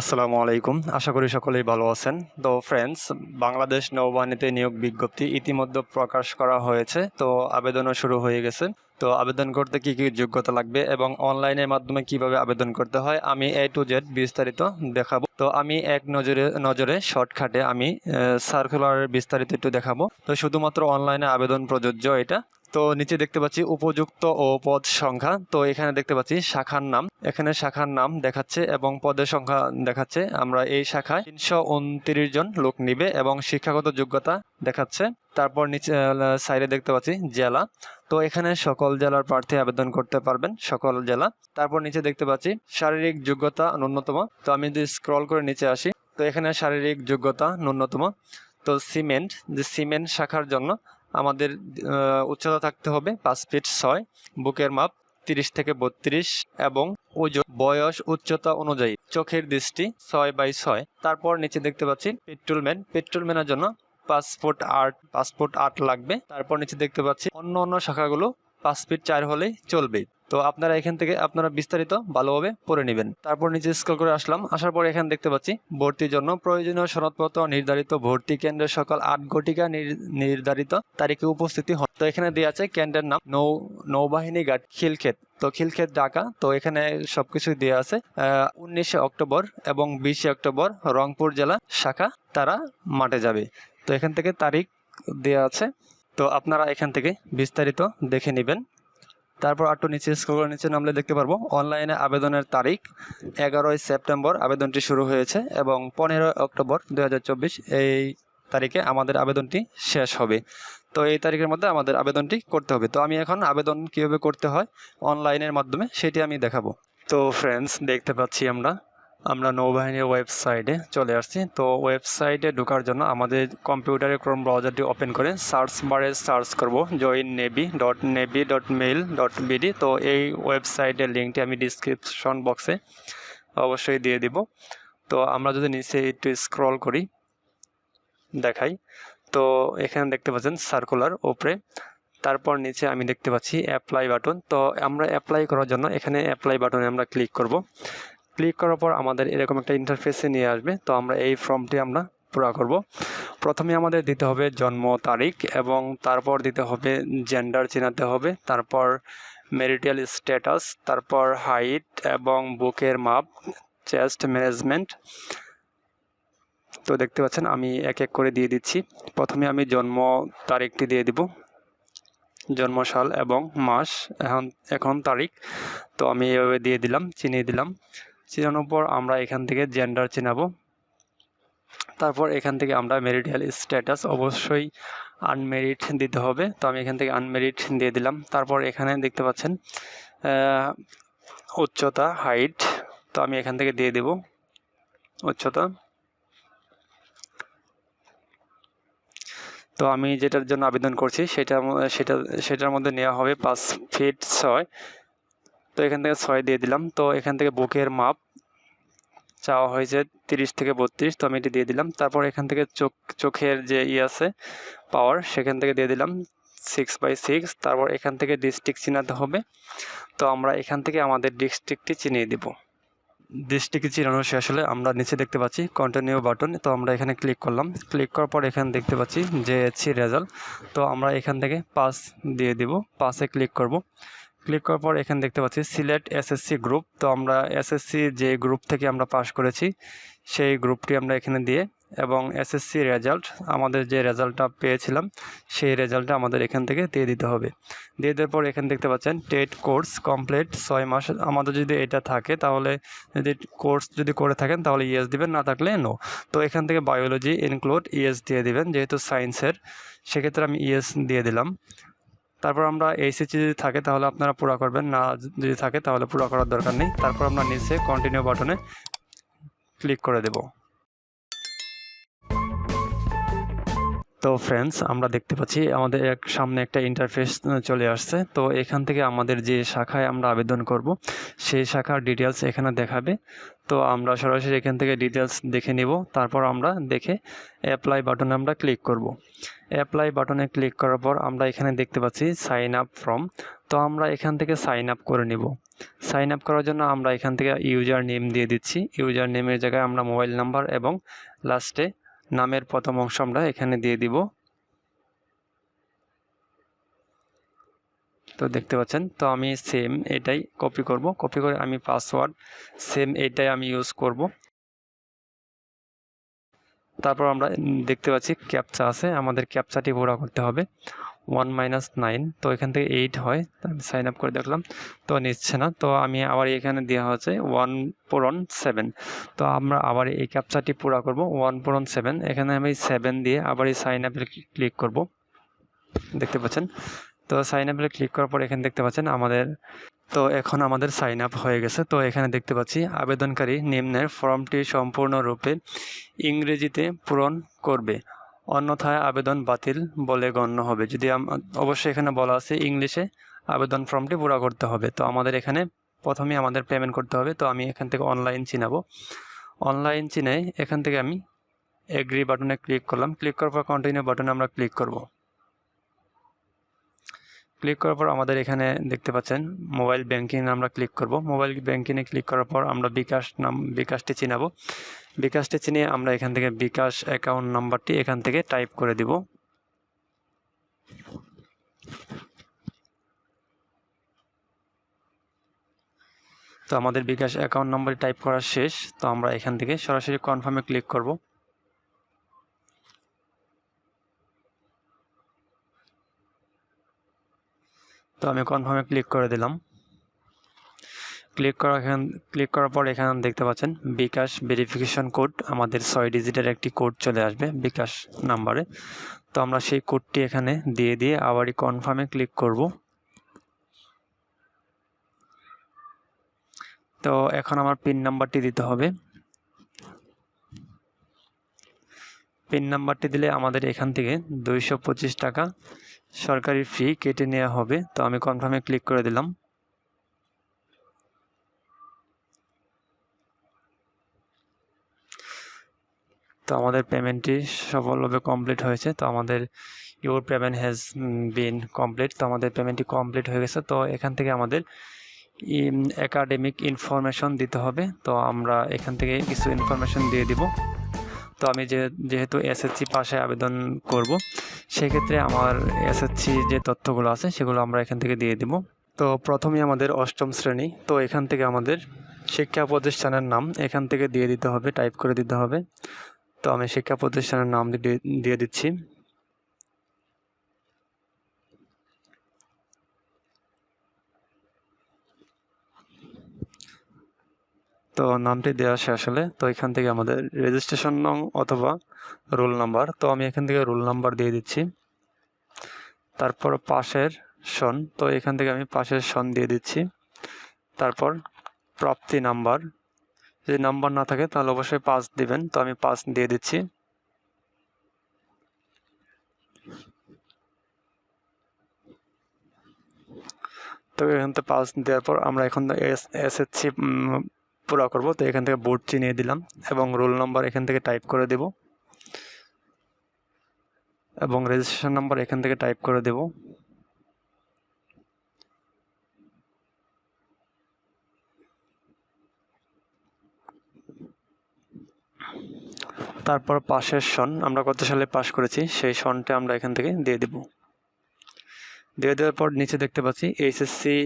আসসালামু আলাইকুম। আশা করি সকলেই ভালো আছেন। তো ফ্রেন্ডস বাংলাদেশ নৌবাহিনীতে নিয়োগ বিজ্ঞপ্তি ইতিমধ্যে প্রকাশ করা হয়েছে। তো আবেদনও শুরু হয়ে গেছে। তো আবেদন করতে কি কি যোগ্যতা লাগবে এবং অনলাইনের মাধ্যমে কীভাবে আবেদন করতে হয়, আমি এ টু জেড বিস্তারিত দেখাবো। তো আমি এক নজরে নজরে শর্টকাটে আমি সার্কুলার বিস্তারিত একটু দেখাবো। তো শুধুমাত্র অনলাইনে আবেদন প্রযোজ্য এটা। তো নিচে দেখতে পাচ্ছি উপযুক্ত ও পদ সংখ্যা। তো এখানে দেখতে পাচ্ছি শাখার নাম। এখানে শাখার নাম দেখাচ্ছে এবং পদের সংখ্যা দেখাচ্ছে। আমরা এই শাখায় তিনশো উনত্রিশ জন লোক নিবে এবং শিক্ষাগত যোগ্যতা দেখাচ্ছে। তারপর নিচে সাইডে দেখতে পাচ্ছি জেলা। তো এখানে সকল জেলার প্রার্থী আবেদন করতে পারবেন, সকল জেলা। তারপর নিচে দেখতে পাচ্ছি শারীরিক যোগ্যতা ন্যূনতম। তো আমি যদি স্ক্রল করে নিচে আসি, তো এখানে শারীরিক যোগ্যতা ন্যূনতম। তো সিমেন্ট, যে সিমেন্ট শাখার জন্য আমাদের উচ্চতা থাকতে হবে পাঁচ ফিট ছয়, বুকের মাপ তিরিশ থেকে বত্রিশ এবং ওজন, বয়স উচ্চতা অনুযায়ী। চোখের দৃষ্টি ছয় বাই ছয়। তারপর নিচে দেখতে পাচ্ছি পেট্রোলম্যান। পেট্রোলম্যানের জন্য পাসপোর্ট আর্ট পাসপোর্ট আট লাগবে। তারপর নিচে দেখতে পাচ্ছি অন্য অন্য শাখাগুলো পাঁচ ফিট চার হলেই চলবে। তো আপনারা এখান থেকে আপনারা বিস্তারিত ভালোভাবে পড়ে নেবেন। তারপর নিচে স্ক্রল করে আসলাম। আসার পর এখানে দেখতে পাচ্ছি, ভর্তির জন্য প্রয়োজনীয় সনদপত্র, নির্ধারিত ভর্তি কেন্দ্রের সকাল আট ঘটিকা নির- নির্ধারিত তারিখে উপস্থিতি হন। তো এখানে দেওয়া আছে কেন্দ্রের নাম, নৌ, নৌবাহিনী ঘাট, খিলক্ষেত। তো খিলক্ষেত, ঢাকা। তো এখানে সবকিছু দেওয়া আছে। উনিশে অক্টোবর এবং বিশে অক্টোবর রংপুর জেলা শাখা তারা মাঠে যাবে। তো এখান থেকে তারিখ দেওয়া আছে তো আপনারা এখান থেকে বিস্তারিত দেখে নেবেন। তারপর একটু নিচে স্ক্রল করে নিচে নামলে দেখতে পারব। অনলাইনে আবেদনের তারিখ এগারোই সেপ্টেম্বর আবেদনটি শুরু হয়েছে এবং পনেরোই অক্টোবর দু হাজার চব্বিশ এই তারিখে আমাদের আবেদনটি শেষ হবে। তো এই তারিখের মধ্যে আমাদের আবেদনটি করতে হবে। তো আমি এখন আবেদন কীভাবে করতে হয়, অনলাইনের মাধ্যমে সেটি আমি দেখাবো। তো ফ্রেন্ডস দেখতে পাচ্ছি আমরা। আমরা নৌবাহিনীর ওয়েবসাইটে চলে আসছি। তো ওয়েবসাইটে ঢোকার জন্য আমাদের কম্পিউটারে ক্রোম ব্রাউজারটি ওপেন করে সার্চ বারে সার্চ করব join navy dot navy dot mail dot BD তো এই ওয়েবসাইটের লিঙ্কটি আমি ডিসক্রিপশন বক্সে অবশ্যই দিয়ে দিব। তো আমরা যদি নিচে একটু স্ক্রল করি, দেখাই। তো এখানে দেখতে পাচ্ছেন সার্কুলার ওপরে তারপর নিচে আমি দেখতে পাচ্ছি অ্যাপ্লাই বাটন তো আমরা অ্যাপ্লাই করার জন্য এখানে অ্যাপ্লাই বাটনে আমরা ক্লিক করব। ক্লিক করার পর আমাদের এরকম একটা ইন্টারফেসে নিয়ে আসবে। তো আমরা এই ফর্মটি আমরা পুরা করব। প্রথমে আমাদের দিতে হবে জন্ম তারিখ এবং তারপর দিতে হবে জেন্ডার চেনাতে হবে, তারপর মেরিটাল স্ট্যাটাস তারপর হাইট এবং বুকের মাপ চেস্ট ম্যানেজমেন্ট তো দেখতে পাচ্ছেন আমি এক এক করে দিয়ে দিচ্ছি। প্রথমে আমি জন্ম তারিখটি দিয়ে দিব। জন্ম সাল এবং মাস, এখন এখন তারিখ। তো আমি এভাবে দিয়ে দিলাম, চিনিয়ে দিলাম। চিনানোর পর আমরা এখান থেকে জেন্ডার চিনাবো। তারপর এখান থেকে আমরা মেরিটাল স্ট্যাটাস অবশ্যই আনমেরিট দিতে হবে। তো আমি এখান থেকে আনমেরিট দিয়ে দিলাম। তারপর এখানে দেখতে পাচ্ছেন উচ্চতা হাইট তো আমি এখান থেকে দিয়ে দেব উচ্চতা। তো আমি যেটার জন্য আবেদন করছি, সেটা সেটা, সেটার মধ্যে নেওয়া হবে পাঁচ ফিট ছয়। তো এখান থেকে ছয় দিয়ে দিলাম। তো এখান থেকে বুকের মাপ চাওয়া হয়েছে তিরিশ থেকে বত্রিশ, তো আমি এটি দিয়ে দিলাম। তারপর এখান থেকে চোখ, চোখের যে ই আছে পাওয়ার সেখান থেকে দিয়ে দিলাম সিক্স বাই সিক্স তারপর এখান থেকে ডিস্ট্রিক্ট চিনাতে হবে। তো আমরা এখান থেকে আমাদের ডিস্ট্রিক্টটি চিনিয়ে দিব। ডিস্ট্রিক্ট চিনানো শেষ হলে আমরা নিচে দেখতে পাচ্ছি কন্টিনিউ বাটন তো আমরা এখানে ক্লিক করলাম। ক্লিক করার পর এখানে দেখতে পাচ্ছি যে এসছি রেজাল্ট তো আমরা এখান থেকে পাস দিয়ে দিব। পাসে ক্লিক করব। ক্লিক করার পর এখানে দেখতে পাচ্ছি সিলেক্ট এসএসসি গ্রুপ তো আমরা এসএসসি যে গ্রুপ থেকে আমরা পাস করেছি, সেই গ্রুপটি আমরা এখানে দিয়ে এবং এসএসসি রেজাল্ট আমাদের যে রেজাল্টটা পেয়েছিলাম, সেই রেজাল্টটা আমাদের এখান থেকে দিয়ে দিতে হবে। দিয়ে দেওয়ার পর এখানে দেখতে পাচ্ছেন টেট কোর্স কমপ্লিট ছয় মাস। আমাদের যদি এটা থাকে, তাহলে যদি কোর্স যদি করে থাকেন, তাহলে ইয়েস দিবেন, না থাকলে নো তো এখান থেকে বায়োলজি ইনক্লুড ইয়েস দিয়ে দিবেন, যেহেতু সায়েন্সের সেক্ষেত্রে আমি ইয়েস দিয়ে দিলাম। তারপর আমরা এইচএসসি যদি থাকে তাহলে আপনারা পুরা করবেন, না যদি থাকে তাহলে পুরা করার দরকার নেই। তারপর আমরা নিচে কন্টিনিউ বাটনে ক্লিক করে দেব। তো ফ্রেন্ডস আমরা দেখতে পাচ্ছি আমাদের এক সামনে একটা ইন্টারফেস চলে আসছে। তো এখান থেকে আমাদের যে শাখায় আমরা আবেদন করব, সেই শাখার ডিটেলস এখানে দেখাবে। তো আমরা সরাসরি এখান থেকে ডিটেলস দেখে নিব। তারপর আমরা দেখে অ্যাপ্লাই বাটনে আমরা ক্লিক করব। অ্যাপ্লাই বাটনে ক্লিক করার পর আমরা এখানে দেখতে পাচ্ছি সাইন আপ ফর্ম তো আমরা এখান থেকে সাইন আপ করে নিব। সাইন আপ করার জন্য আমরা এখান থেকে ইউজার নেম দিয়ে দিচ্ছি। ইউজার নেমের জায়গায় আমরা মোবাইল নাম্বার এবং লাস্টে নামের প্রথম অংশ আমরা এখানে দিয়ে দিব। তো দেখতে পাচ্ছেন, তো আমি সেম এটাই কপি করব। কপি করে আমি পাসওয়ার্ড সেম এটাই আমি ইউজ করব। তারপর আমরা দেখতে পাচ্ছি ক্যাপচা আছে, আমাদের ক্যাপচাটি ভরা করতে হবে। ওয়ান মাইনাস নাইন তো এখান থেকে এইট হয় আমি সাইন আপ করে দেখলাম, তো নিচ্ছে না, তো আমি আবার এখানে দেওয়া হচ্ছে ওয়ান পূরণ সেভেন তো আমরা আবার এই ক্যাপচাটি পুরো করব ওয়ান পূরণ সেভেন এখানে আমি সেভেন দিয়ে আবার এই সাইন আপে ক্লিক করব, দেখতে পাচ্ছেন, তো সাইন আপে ক্লিক করার পর এখানে দেখতে পাচ্ছেন আমাদের, তো এখন আমাদের সাইন আপ হয়ে গেছে, তো এখানে দেখতে পাচ্ছি আবেদনকারী নিম্নের ফর্মটি সম্পূর্ণরূপে ইংরেজিতে পূরণ করবে অন্যথায় আবেদন বাতিল বলে গণ্য হবে। যদি অবশ্যই এখানে বলা আছে ইংলিশে আবেদন ফর্মটি পুরা করতে হবে। তো আমাদের এখানে প্রথমে আমাদের পেমেন্ট করতে হবে। তো আমি এখান থেকে অনলাইন চিনাবো অনলাইন চিনে এখান থেকে আমি এগ্রি বাটনে ক্লিক করলাম। ক্লিক করার পর কন্টিনিউ বাটনে আমরা ক্লিক করব। ক্লিক করার পর আমাদের এখানে দেখতে পাচ্ছেন মোবাইল ব্যাংকিং আমরা ক্লিক করব। মোবাইল ব্যাংকিংয়ে ক্লিক করার পর আমরা বিকাশ নাম, বিকাশটি চিনাবো। বিকাশটি চিনিয়ে আমরা এখান থেকে বিকাশ অ্যাকাউন্ট নাম্বারটি এখান থেকে টাইপ করে দিব। তো আমাদের বিকাশ অ্যাকাউন্ট নাম্বার টাইপ করা শেষ। তো আমরা এখান থেকে সরাসরি কনফার্মে ক্লিক করব। তো আমি কনফার্মে ক্লিক করে দিলাম। ক্লিক করা এখান ক্লিক করার পর এখানে দেখতে পাচ্ছেন, বিকাশ ভেরিফিকেশন কোড আমাদের ছয় ডিজিটের একটি কোড চলে আসবে বিকাশ নাম্বারে তো আমরা সেই কোডটি এখানে দিয়ে দিয়ে আবারই কনফার্মে ক্লিক করব। তো এখন আমার পিন নাম্বারটি দিতে হবে। পিন নাম্বারটি দিলে আমাদের এখান থেকে দুইশো পঁচিশ টাকা সরকারি ফি কেটে নেওয়া হবে, তো আমি কনফার্মে ক্লিক করে দিলাম। তো আমাদের পেমেন্টটি সফলভাবে কমপ্লিট হয়েছে, তো আমাদের your payment has been complete তো আমাদের পেমেন্টটি কমপ্লিট হয়ে গেছে, তো এখান থেকে আমাদের একাডেমিক ইনফরমেশন দিতে হবে, তো আমরা এখান থেকে কিছু ইনফরমেশন দিয়ে দিব। তো আমি যে, যেহেতু এসএসসি পাশে আবেদন করব, সেক্ষেত্রে আমার এসএসসি যে তথ্যগুলো আছে সেগুলো আমরা এখান থেকে দিয়ে দিব। তো প্রথমে আমাদের অষ্টম শ্রেণি, তো এখান থেকে আমাদের শিক্ষা প্রতিষ্ঠানের নাম এখান থেকে দিয়ে দিতে হবে টাইপ করে দিতে হবে। তো আমি শিক্ষা প্রতিষ্ঠানের নাম দিয়ে দিচ্ছি। তো নামটি দেওয়া শেষ হলে তো এখান থেকে আমাদের রেজিস্ট্রেশন নং অথবা রোল নাম্বার তো আমি এখান থেকে রোল নাম্বার দিয়ে দিচ্ছি। তারপর পাশের সন, তো এখান থেকে আমি পাশের সন দিয়ে দিচ্ছি। তারপর প্রাপ্তি নাম্বার, যদি নাম্বার না থাকে তাহলে অবশ্যই পাঁচ দিবেন, তো আমি পাঁচ দিয়ে দিচ্ছি। তো এখান থেকে পাঁচ দেওয়ার পর আমরা এখন এসএসসি পুরো করব। তো এখান থেকে বোর্ড চিনিয়ে দিলাম এবং রোল নাম্বার এখান থেকে টাইপ করে দেব। এবং রেজিস্ট্রেশন নাম্বার এখান থেকে টাইপ করে দেব। তারপর পাশের সন, আমরা কত সালে পাস করেছি, সেই সনটা আমরা এখান থেকে দিয়ে দেব। দিয়ে দেওয়ার পর নিচে দেখতে পাচ্ছি এইচএসসি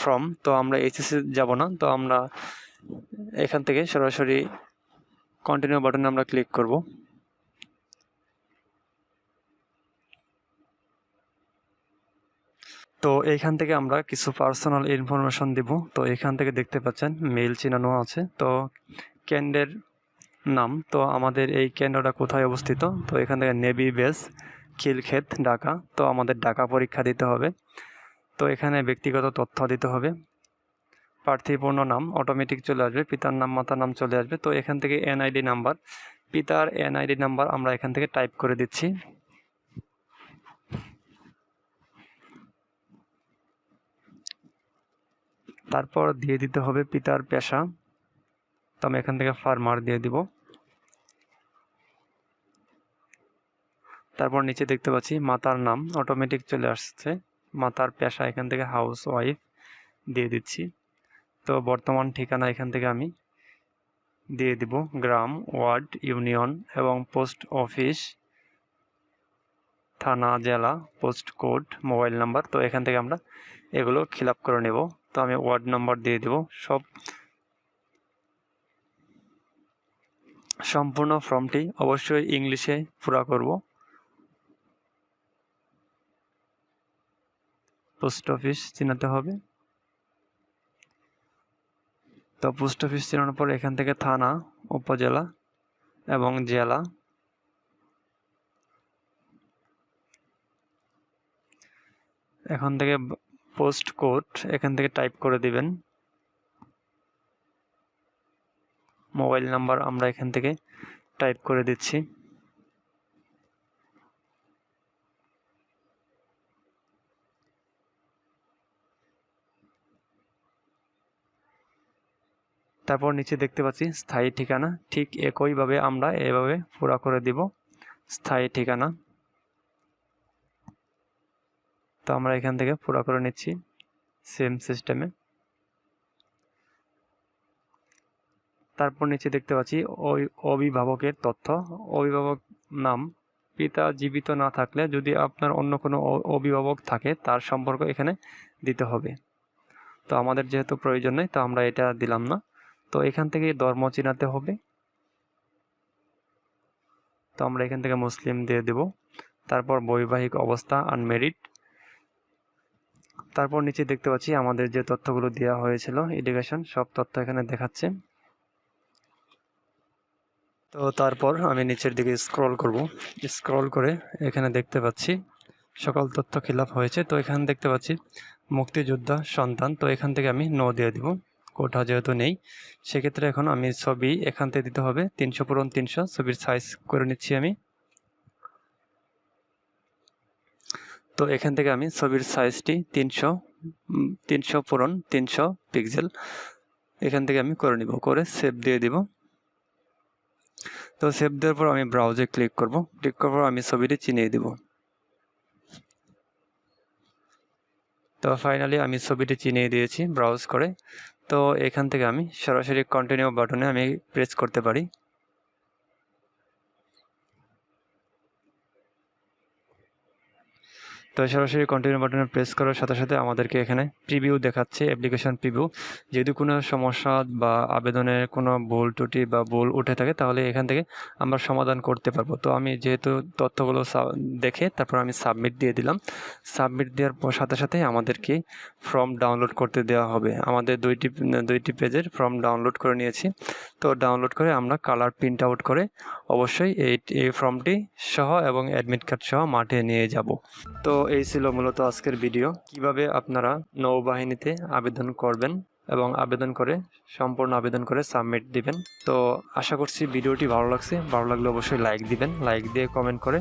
ফর্ম তো আমরা এইচএসসি যাব না, তো আমরা এখান থেকে সরাসরি কন্টিনিউ বাটনে আমরা ক্লিক করব। তো এইখান থেকে আমরা কিছু পার্সোনাল ইনফরমেশন দিব। তো এখান থেকে দেখতে পাচ্ছেন মেল চিনানো আছে। তো ক্যান্ডের নাম, তো আমাদের এই কেন্দ্রটা কোথায় অবস্থিত? তো এখান থেকে নেভি বেস, খিলক্ষেত, ঢাকা। তো আমাদের ঢাকা পরীক্ষা দিতে হবে। তো এখানে ব্যক্তিগত তথ্য দিতে হবে। প্রার্থীপূর্ণ নাম অটোমেটিক চলে আসবে, পিতার নাম, মাতার নাম চলে আসবে। তো এখান থেকে এনআইডি নাম্বার পিতার এনআইডি নাম্বার আমরা এখান থেকে টাইপ করে দিচ্ছি। তারপর দিয়ে দিতে হবে পিতার পেশা। তো আমি এখান থেকে ফার্মার দিয়ে দিব। তারপর নিচে দেখতে পাচ্ছি মাতার নাম অটোমেটিক চলে আসছে। মাতার পেশা এখান থেকে হাউস ওয়াইফ দিয়ে দিচ্ছি। তো বর্তমান ঠিকানা এখান থেকে আমি দিয়ে দিব গ্রাম, ওয়ার্ড, ইউনিয়ন এবং পোস্ট অফিস, থানা, জেলা, পোস্ট কোড, মোবাইল নাম্বার। তো এখান থেকে আমরা এগুলো ফিল করে নেব। তো আমি ওয়ার্ড নাম্বার দিয়ে দেব। সব সম্পূর্ণ ফর্মটি অবশ্যই ইংলিশে পুরা করব। পোস্ট অফিস চিনাতে হবে। তো পোস্ট অফিস চেনানোর পর এখান থেকে থানা, উপজেলা এবং জেলা। এখান থেকে পোস্ট কোড এখান থেকে টাইপ করে দিবেন। মোবাইল নাম্বার আমরা এখান থেকে টাইপ করে দিচ্ছি। তারপর নিচে দেখতে পাচ্ছি স্থায়ী ঠিকানা। ঠিক একইভাবে আমরা এভাবে পুরা করে দিব স্থায়ী ঠিকানা। তো আমরা এখান থেকে পুরা করে নিচ্ছি সেম সিস্টেমে তারপর নিচে দেখতে পাচ্ছি ওই অভিভাবকের তথ্য। অভিভাবক নাম পিতা জীবিত না থাকলে যদি আপনার অন্য কোনো অভিভাবক থাকে তার সম্পর্ক এখানে দিতে হবে। তো আমাদের যেহেতু প্রয়োজন নেই, তো আমরা এটা দিলাম না। তো এখান থেকে ধর্ম চিনাতে হবে। তো আমরা এখান থেকে মুসলিম দিয়ে দেব। তারপর বৈবাহিক অবস্থা আনমেরিড তারপর নিচে দেখতে পাচ্ছি আমাদের যে তথ্যগুলো দেওয়া হয়েছিল এডুকেশন সব তথ্য এখানে দেখাচ্ছে। তো তারপর আমি নিচের দিকে স্ক্রল করব। স্ক্রল করে এখানে দেখতে পাচ্ছি সকল তথ্য খিলাপ হয়েছে। তো এখানে দেখতে পাচ্ছি মুক্তিযোদ্ধা সন্তান। তো এখান থেকে আমি নো দিয়ে দিব। কোটা যেহেতু নেই, সেক্ষেত্রে এখন আমি ছবি এখান থেকে দিতে হবে। তিনশো পূরণ তিনশো, ছবির সাইজ করে নিচ্ছি আমি। তো এখান থেকে আমি ছবির সাইজটি তিনশো তিনশো পূরণ তিনশো পিক্সেল এখান থেকে আমি করে নিব, করে সেভ দিয়ে দিব। তো সেভ দেওয়ার পর আমি ব্রাউজে ক্লিক করব। ক্লিক করার পর আমি ছবিটি চিনিয়ে দিব। তো ফাইনালি আমি ছবিটি চিনিয়ে দিয়েছি ব্রাউজ করে। তো এখান থেকে আমি সরাসরি কন্টিনিউ বাটনে আমি প্রেস করতে পারি। তো সরাসরি কন্টিনিউ বাটনে প্রেস করার সাথে সাথে আমাদেরকে এখানে প্রিভিউ দেখাচ্ছে অ্যাপ্লিকেশন প্রিভিউ যদি কোনো সমস্যা বা আবেদনের কোনো ভুল ত্রুটি বা ভুল উঠে থাকে, তাহলে এখান থেকে আমরা সমাধান করতে পারব। তো আমি যেহেতু তথ্যগুলো দেখে তারপর আমি সাবমিট দিয়ে দিলাম। সাবমিট দেওয়ার পর সাথে সাথে আমাদেরকে ফর্ম ডাউনলোড করতে দেওয়া হবে। আমাদের দুইটি দুইটি পেজের ফর্ম ডাউনলোড করে নিয়েছি। তো ডাউনলোড করে আমরা কালার প্রিন্ট আউট করে অবশ্যই এই এই ফর্মটি সহ এবং অ্যাডমিট কার্ড সহ মাঠে নিয়ে যাব। তো এই ছিল মূলত আজকের ভিডিও। কীভাবে আপনারা নৌবাহিনীতে আবেদন করবেন এবং আবেদন করে, সম্পূর্ণ আবেদন করে সাবমিট দিবেন? তো আশা করছি ভিডিওটি ভালো লাগছে। ভালো লাগলে অবশ্যই লাইক দিবেন। লাইক দিয়ে কমেন্ট করে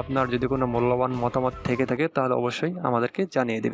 আপনার যদি কোনো মূল্যবান মতামত থেকে থাকে, তাহলে অবশ্যই আমাদেরকে জানিয়ে দেবেন।